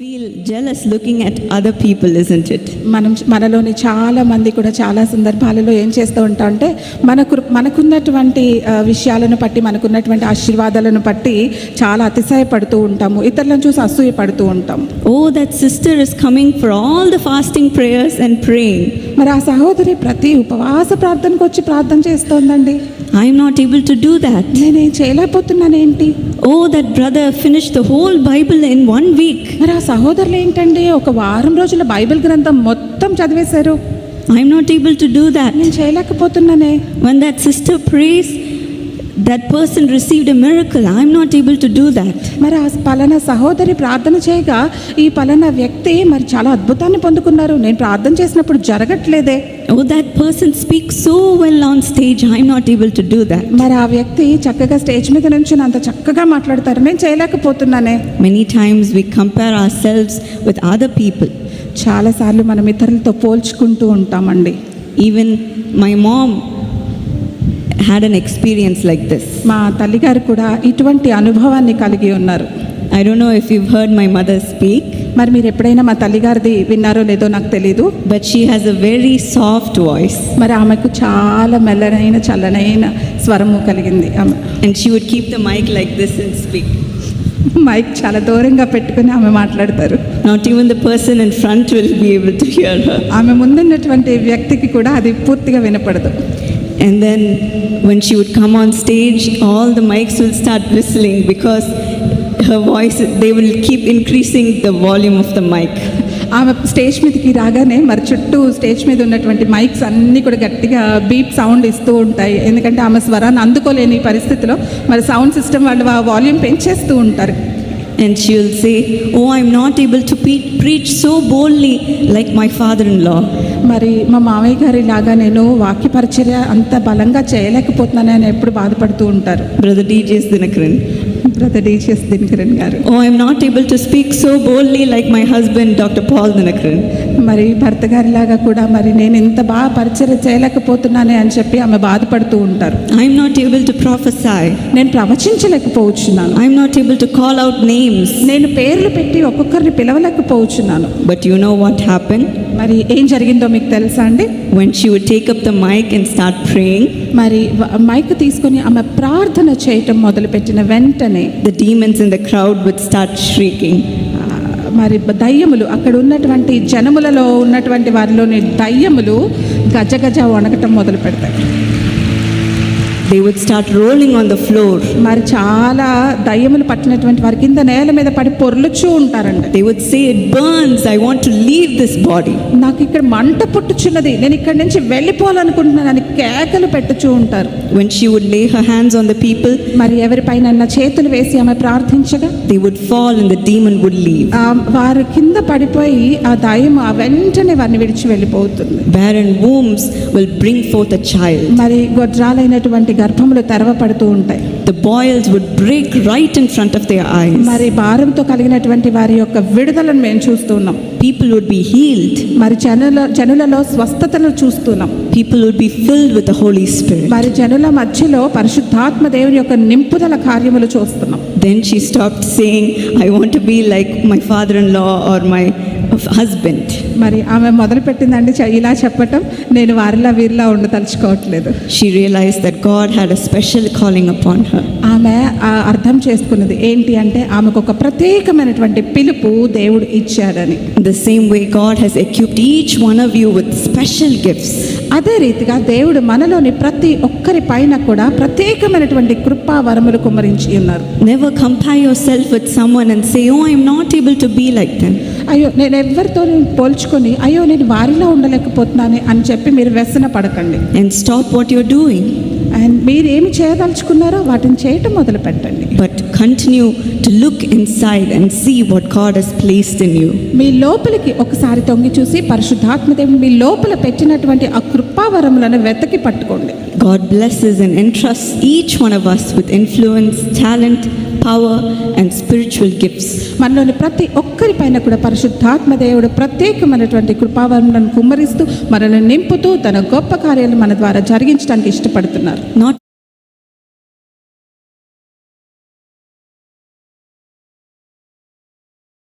feel jealous looking at other people, isn't it? మనం మనలోని చాలా మంది కూడా చాలా సందర్భాలలో ఏం చేస్తూ ఉంటాం అంటే మనకు మనకున్నటువంటి విషయాలను బట్టి మనకున్నటువంటి ఆశీర్వాదాలను బట్టి చాలా అతిశయపడుతూ ఉంటాము ఇతరులను చూసి అసూయ పడుతూ ఉంటాం Oh, that sister is coming for all the fasting prayers and praying. మరి ఆ సహోదరి ప్రతి ఉపవాస ప్రార్థనకు వచ్చి ప్రార్థన చేస్తోందండి. I'm not able to do that నేను ఏం చేయలేకపోతున్నాను ఏంటి ఓ that brother finish the whole Bible in one week మరి ఆ సహోదరులు ఏంటండి? ఒక వారం రోజుల బైబిల్ గ్రంథం మొత్తం చదివేశారు. I'm not able to do that నేను చేయలేకపోతున్నానే. వన్ దట్ సిస్టర్ ప్రీస్ that person received a miracle. I'm not able to do that. మరి ఆ పలానా సహోదరి ప్రార్థన చేయగా ఈ పలానా వ్యక్తి మరి చాలా అద్భుతాన్ని పొందుకున్నారు నేను ప్రార్థన చేసినప్పుడు జరగట్లేదే Oh, that person speaks so well on stage. I'm not able to do that. మరి ఆ వ్యక్తి చక్కగా స్టేజ్ మీద నుంచి అంత చక్కగా మాట్లాడతారు నేను చేయలేకపోతున్నానే Many times we compare ourselves with other people. చాలాసార్లు మనం ఇతరులతో పోల్చుకుంటూ ఉంటామండి Even my mom had an experience like this మా తల్లిగారు కూడా ఇటువంటి అనుభవాన్ని కలిగి ఉన్నారు. I don't know if you heard my mother speak మరి మీరు ఎప్పుడైనా మా తల్లిగారిది విన్నారో లేదో నాకు తెలీదు. But she has a very soft voice మరి ఆమెకు చాలా మెల్లనైన చల్లనైన స్వరము కలిగింది and she would keep the mic like this and speak mic చాలా దూరంగా పెట్టుకుని ఆమె మాట్లాడతారు. Not even the person in front will be able to hear ఆమె ముందున్నటువంటి వ్యక్తికి కూడా అది పూర్తిగా వినపడదు. And then when she would come on stage, all the mics will start whistling because her voice, they will keep increasing the volume of the mic. ఆమె stage మీదకి రాగానే మరి చుట్టూ స్టేజ్ మీద ఉన్నటువంటి మైక్స్ అన్నీ కూడా గట్టిగా బీప్ సౌండ్ ఇస్తూ ఉంటాయి ఎందుకంటే ఆమె స్వరాన్ని అందుకోలేని పరిస్థితిలో మరి సౌండ్ సిస్టమ్ వాళ్ళు ఆ వాల్యూమ్ పెంచేస్తూ ఉంటారు And she will say, Oh, I'm not able to pe- preach so boldly like my father in law. మరి మా మామయ్య గారి లాగా నేను వాక్య పరిచర్య అంత బలంగా చేయలేకపోతున్నానని అని ఎప్పుడు బాధపడుతూ ఉంటారు Brother DJ Dinakaran. Brother DGS Dinakaran గారు. ఓ I I'm not able to speak so boldly like my husband doctor Paul Dinakaran మరి భర్త గారిలాగా కూడా మరి నేను ఇంత బాగా పరిచయం చేయలేకపోతున్నానే అని చెప్పి ఆమె బాధపడుతూ ఉంటారు. I'm not able to prophesy నేను ప్రవచించలేకపోతున్నాను. I'm not able to call out names నేను పేర్లు పెట్టి ఒక్కొక్కరిని పిలవలేకపోతున్నాను. But you know what happen మరి ఏం జరిగిందో మీకు తెలుసా అండి When she would take up the mic and start praying, మరి మైక్ తీసుకొని ఆమె ప్రార్థన చేయటం మొదలుపెట్టిన వెంటనే the demons in the crowd would start shrieking. ఆ, మరి దయ్యములు అక్కడ ఉన్నటువంటి జనములలో ఉన్నటువంటి వారిలోని దయ్యములు గజ గజ వణకటం మొదలు పెడతాయి They would start rolling on the floor. మరి చాలా దయ్యములు పట్టినటువంటి వారి కింద నేల మీద పడి పొర్లుచూ ఉంటారండి They would say, It burns, I want to leave this body. నాకు ఇక్కడ మంట పుట్టుచున్నది నేను ఇక్కడి నుంచి వెళ్ళిపోవాలనుకుంటున్నాను అని కేకలు పెట్టుచూ ఉంటారు When she would lay her hands on the people, మరి ఎవరిపైన చేతులు వేసి ఆమె ప్రార్థించగా they would fall and the demon would leave. ఆ వారు కింద పడిపోయి ఆ దయ్యం ఆ వెంటనే వారిని విడిచి వెళ్ళిపోతుంది Barren wombs will bring forth a child. మరి గొడ్రాలైనటువంటి గర్భములు తెరవపడుతూ ఉంటాయి. The boils would break right in front of their eyes. మరి భారంతో కలిగినటువంటి వారి యొక్క విడుదలను మేము చూస్తున్నాం People would be healed. మరి జనుల జనులలో స్వస్థతను చూస్తున్నాం People would be filled with the Holy Spirit. మరి జనుల మధ్యలో పరిశుద్ధాత్మ దేవుని యొక్క నింపుదల కార్యములు చూస్తున్నాం Then she stopped saying, I want to be like my father in law or my husband. మరి ఆమె మొదలుపెట్టిందండి చ- ఇలా చెప్పటం నేను వారిలా వీరిలా ఉండదలుచుకోవట్లేదు She realized that God had a special calling upon her. ఆమె అర్థం చేసుకున్నది ఏంటి అంటే ఆమెకు ఒక ప్రత్యేకమైనటువంటి పిలుపు దేవుడు ఇచ్చాడని The same way God has equipped each one of you with special gifts. అదే రీతిగా దేవుడు మనలోని ప్రతి ఒక్కరి పైన కూడా ప్రత్యేకమైనటువంటి కృపా వరములు కుమ్మరించి ఉన్నారు Never compare yourself with someone and say, Oh, I'm not able to be like them. అయ్యో నేను ఎవరితో పోల్చుకొని అయ్యో నేను వారిలో ఉండలేకపోతున్నాను అని చెప్పి మీరు వ్యసన పడకండి And stop what you're doing. And మీరు ఏమి చేయదలుచుకున్నారో వాటిని చేయటం మొదలు పెట్టండి but continue to look inside and see what God has placed in you. మీ లోపలికి ఒకసారి తొంగి చూసి పరిశుద్ధాత్మదేవుడు మీ లోపల పెట్టినటువంటి ఆ కృపావరములను వెతకి పట్టుకోండి God blesses and entrusts each one of us with influence, talent, power, and spiritual gifts. మనలోని ప్రతి ఒక్కరి పైన కూడా పరిశుద్ధాత్మ దేవుడు ప్రత్యేకమైనటువంటి కృపావరములను కుమ్మరిస్తూ మనల్ని నింపుతూ తన గొప్ప కార్యాలు మన ద్వారా జరిగించడానికి ఇష్టపడుతున్నారు Not